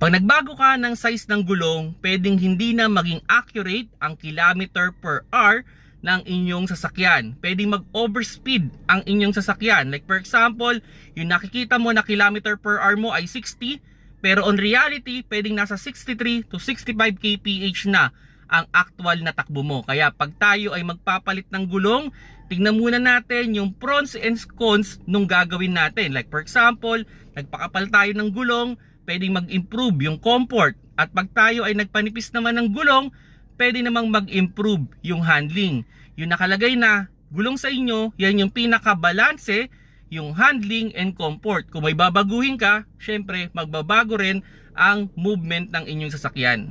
Pag nagbago ka ng size ng gulong, pwedeng hindi na maging accurate ang kilometer per hour ng inyong sasakyan. Pwedeng mag-overspeed ang inyong sasakyan. Like for example, yung nakikita mo na kilometer per hour mo ay 60, pero on reality, pwedeng nasa 63 to 65 kph na ang actual na takbo mo. Kaya pag tayo ay magpapalit ng gulong, tingnan muna natin yung pros and cons nung gagawin natin. Like for example, nagpakapal tayo ng gulong, pwedeng mag-improve yung comfort. At pag tayo ay nagpanipis naman ng gulong, pwede namang mag-improve yung handling. Yung nakalagay na gulong sa inyo, yan yung pinaka-balanse, yung handling and comfort. Kung may babaguhin ka, syempre magbabago rin ang movement ng inyong sasakyan.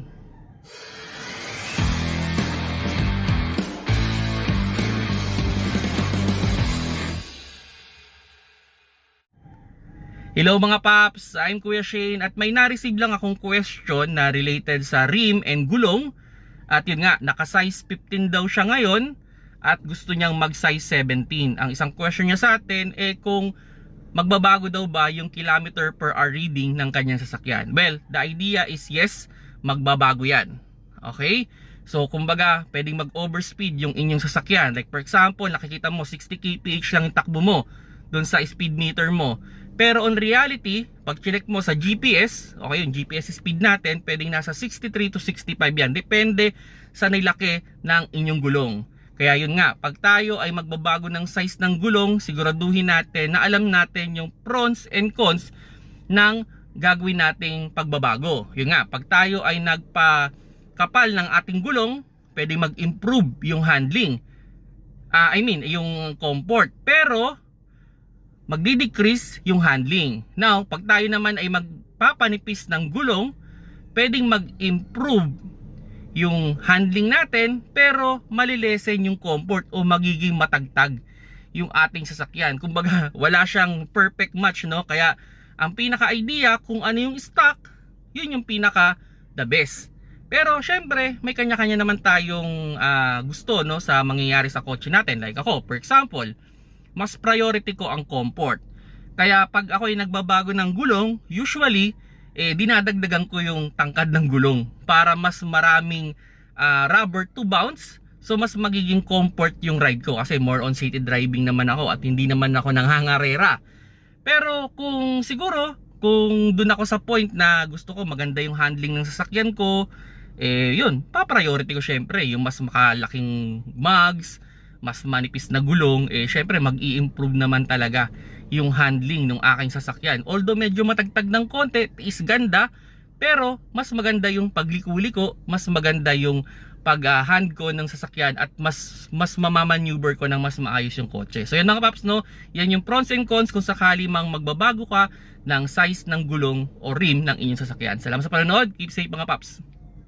Hello mga paps, I'm Kuya Shane at may na-receive lang akong question na related sa rim and gulong at yun nga, naka-size 15 daw siya ngayon at gusto niyang mag-size 17. Ang isang question niya sa atin eh kung magbabago daw ba yung kilometer per hour reading ng kanyang sasakyan. Well, the idea is yes, magbabago yan. Okay? So, kumbaga, pwedeng mag-overspeed yung inyong sasakyan. Like for example, nakikita mo 60 kph lang yung takbo mo dun sa speed meter mo. Pero on reality, pag chinek mo sa GPS, okay, yung GPS speed natin, pwedeng nasa 63 to 65 yan. Depende sa nilaki ng inyong gulong. Kaya yun nga, pag tayo ay magbabago ng size ng gulong, siguraduhin natin na alam natin yung pros and cons ng gagawin nating pagbabago. Yun nga, pag tayo ay nagpa-kapal ng ating gulong, pwede mag-improve yung handling. Ah, I mean, yung comfort. Pero, magdi-decrease yung handling. Now, pag tayo naman ay magpapanipis ng gulong, pwedeng mag-improve yung handling natin pero malilesen yung comfort o magiging matagtag yung ating sasakyan. Kumbaga, wala siyang perfect match, no? Kaya, ang pinaka-idea kung ano yung stock, yun yung pinaka the best. Pero syempre, may kanya-kanya naman tayong ah, gusto no sa mangyayari sa kotse natin. Like ako, for example, mas priority ko ang comfort. Kaya pag ako ay nagbabago ng gulong, usually, eh, dinadagdagan ko yung tangkad ng gulong para mas maraming ah, rubber to bounce. So mas magiging comfort yung ride ko kasi more on city driving naman ako at hindi naman ako nanghangarera. Pero kung siguro, kung dun ako sa point na gusto ko maganda yung handling ng sasakyan ko, eh yun, pa-priority ko syempre yung mas makalaking mugs, mas manipis na gulong, eh syempre mag-i-improve naman talaga yung handling ng aking sasakyan. Although medyo matagtag ng konti, is ganda, pero mas maganda yung pagliko-liko, mas maganda yung pag-hand ko ng sasakyan at mas mas mamamaneuver ko ng mas maayos yung kotse. So yan mga paps no, yan yung pros and cons kung sakali mang magbabago ka ng size ng gulong o rim ng inyong sasakyan. Salamat sa panonood, keep safe mga paps.